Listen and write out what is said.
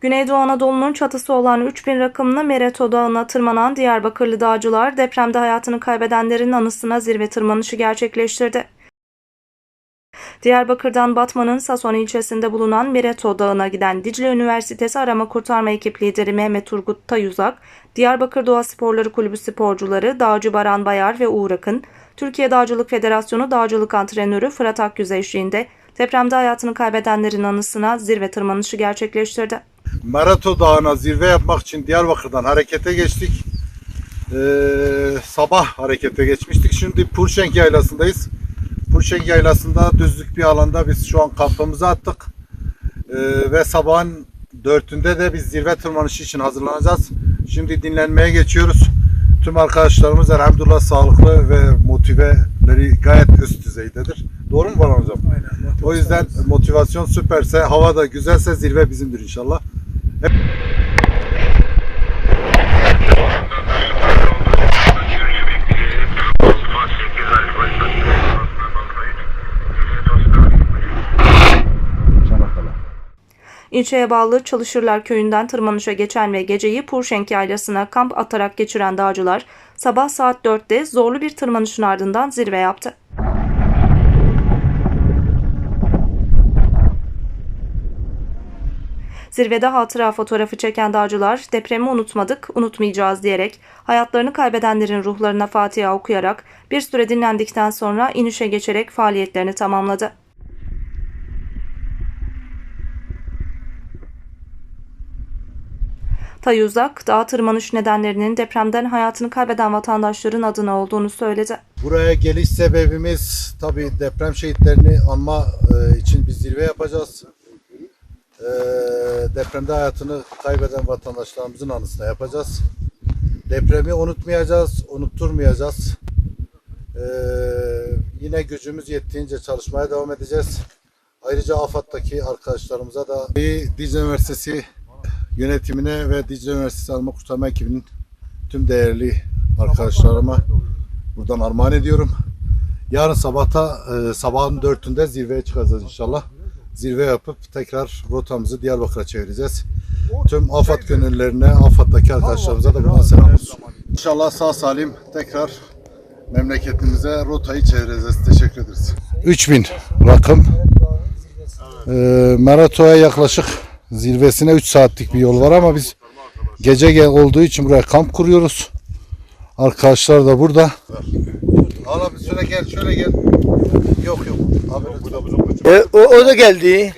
Güneydoğu Anadolu'nun çatısı olan 3000 rakımlı Mereto Dağı'na tırmanan Diyarbakırlı dağcılar depremde hayatını kaybedenlerin anısına zirve tırmanışı gerçekleştirdi. Diyarbakır'dan Batman'ın Sason ilçesinde bulunan Mereto Dağı'na giden Dicle Üniversitesi Arama Kurtarma Ekip Lideri Mehmet Turgut Tayuzak, Diyarbakır Doğa Sporları Kulübü sporcuları Dağcı Baran Bayar ve Uğur Akın, Türkiye Dağcılık Federasyonu Dağcılık Antrenörü Fırat Akgüz eşliğinde depremde hayatını kaybedenlerin anısına zirve tırmanışı gerçekleştirdi. Marato Dağı'na zirve yapmak için Diyarbakır'dan harekete geçtik. Ee, sabah harekete geçmiştik. Şimdi Purşenk Yaylası'ndayız. Purşenk Yaylası'nda düzlük bir alanda biz şu an kampımızı attık. Ee, ve sabahın dörtünde de biz zirve tırmanışı için hazırlanacağız. Şimdi dinlenmeye geçiyoruz. Tüm arkadaşlarımız elhamdülillah sağlıklı ve motiveleri gayet üst düzeydedir. Doğru mu Baran Hocam? O yüzden motivasyon süperse, hava da güzelse zirve bizimdir inşallah. İlçeye bağlı Çalışırlar köyünden tırmanışa geçen ve geceyi Purşenk yaylasına kamp atarak geçiren dağcılar sabah saat 4'te zorlu bir tırmanışın ardından zirve yaptı. Zirvede hatıra fotoğrafı çeken dağcılar depremi unutmadık, unutmayacağız diyerek hayatlarını kaybedenlerin ruhlarına Fatiha okuyarak bir süre dinlendikten sonra inişe geçerek faaliyetlerini tamamladı. Tayuzak, dağ tırmanış nedenlerinin depremden hayatını kaybeden vatandaşların adına olduğunu söyledi. Buraya geliş sebebimiz tabii deprem şehitlerini anma e, için bir zirve yapacağız. E, depremde hayatını kaybeden vatandaşlarımızın anısına yapacağız. Depremi unutmayacağız, unutturmayacağız. E, yine gücümüz yettiğince çalışmaya devam edeceğiz. Ayrıca AFAD'daki arkadaşlarımıza da Dicle Üniversitesi yönetimine ve Dicle Üniversitesi Arama Kurtarma ekibinin tüm değerli arkadaşlarıma buradan armağan ediyorum. Yarın sabahta e, sabahın dörtünde zirveye çıkacağız inşallah. Zirve yapıp tekrar rotamızı Diyarbakır'a çevireceğiz. Tüm AFAD gönüllerine, AFAD'daki arkadaşlarımıza da buradan selam olsun. İnşallah sağ salim tekrar memleketimize rotayı çevireceğiz. Teşekkür ederiz. 3000 rakım. E, Merato'ya yaklaşık zirvesine 3 saatlik bir yol var ama biz gece gel olduğu için buraya kamp kuruyoruz. Arkadaşlar da burada. Al abi şöyle gel, şöyle gel. Yok yok. Abi burada E, o, o da geldi.